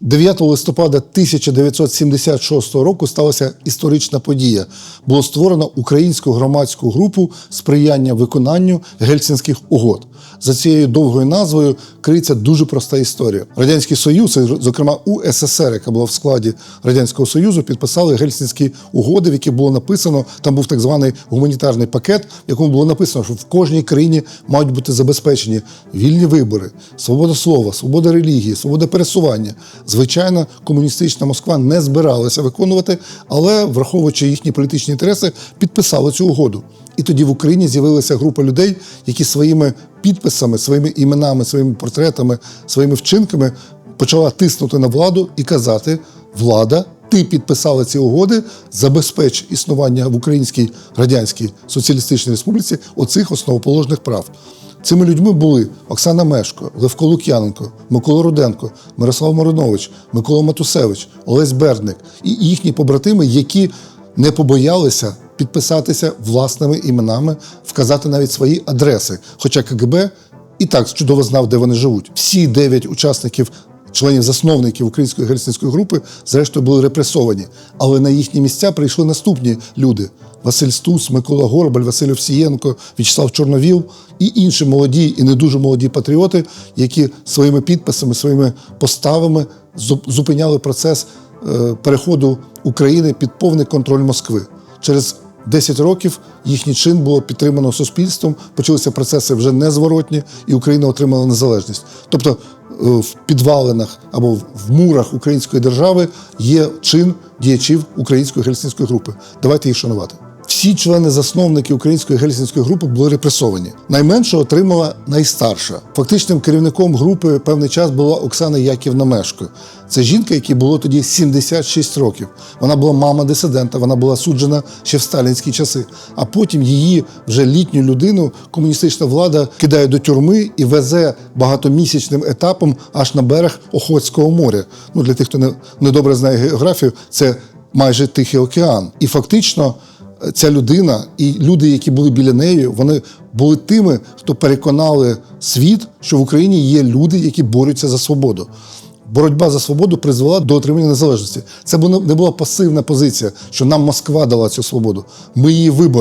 9 листопада 1976 року сталася історична подія. Було створено українську громадську групу сприяння виконанню гельсінських угод. За цією довгою назвою криється дуже проста історія. Радянський Союз, зокрема УССР, яка була в складі Радянського Союзу, підписали гельсінські угоди, в яких було написано, там був так званий гуманітарний пакет, в якому було написано, що в кожній країні мають бути забезпечені вільні вибори, свобода слова, свобода релігії, свобода пересування. Звичайно, комуністична Москва не збиралася виконувати, але, враховуючи їхні політичні інтереси, підписала цю угоду. І тоді в Україні з'явилася група людей, які своїми підписами, своїми іменами, своїми портретами, своїми вчинками почала тиснути на владу і казати: влада, ти підписала ці угоди, забезпеч існування в Українській Радянській Соціалістичній Республіці оцих основоположних прав. Цими людьми були Оксана Мешко, Левко Лук'яненко, Микола Руденко, Мирослав Маринович, Микола Матусевич, Олесь Бердник і їхні побратими, які не побоялися підписатися власними іменами, вказати навіть свої адреси. Хоча КГБ і так чудово знав, де вони живуть. Всі дев'ять учасників. Членів засновників української гельсінської групи, зрештою, були репресовані. Але на їхні місця прийшли наступні люди: Василь Стус, Микола Горбаль, Василь Овсієнко, В'ячеслав Чорновіл і інші молоді і не дуже молоді патріоти, які своїми підписами, своїми поставами зупиняли процес е, переходу України під повний контроль Москви. Через 10 років їхній чин було підтримано суспільством, почалися процеси вже незворотні, і Україна отримала незалежність. Тобто е, в підвалинах або в мурах української держави є чин діячів української гельсінської групи. Давайте їх шанувати. Всі члени засновники української гельсінської групи були репресовані. Найменше отримала найстарша. Фактичним керівником групи певний час була Оксана Яківна Мешко. Це жінка, якій було тоді 76 років. Вона була мама дисидента, вона була суджена ще в сталінські часи. А потім її вже літню людину комуністична влада кидає до тюрми і везе багатомісячним етапом аж на берег Охотського моря. Ну для тих, хто не, не добре знає географію, це майже Тихий океан. І фактично ця людина і люди, які були біля неї, вони були тими, хто переконали світ, що в Україні є люди, які борються за свободу. Боротьба за свободу призвела до отримання незалежності. Це не була пасивна позиція, що нам Москва дала цю свободу. Ми її вибороли.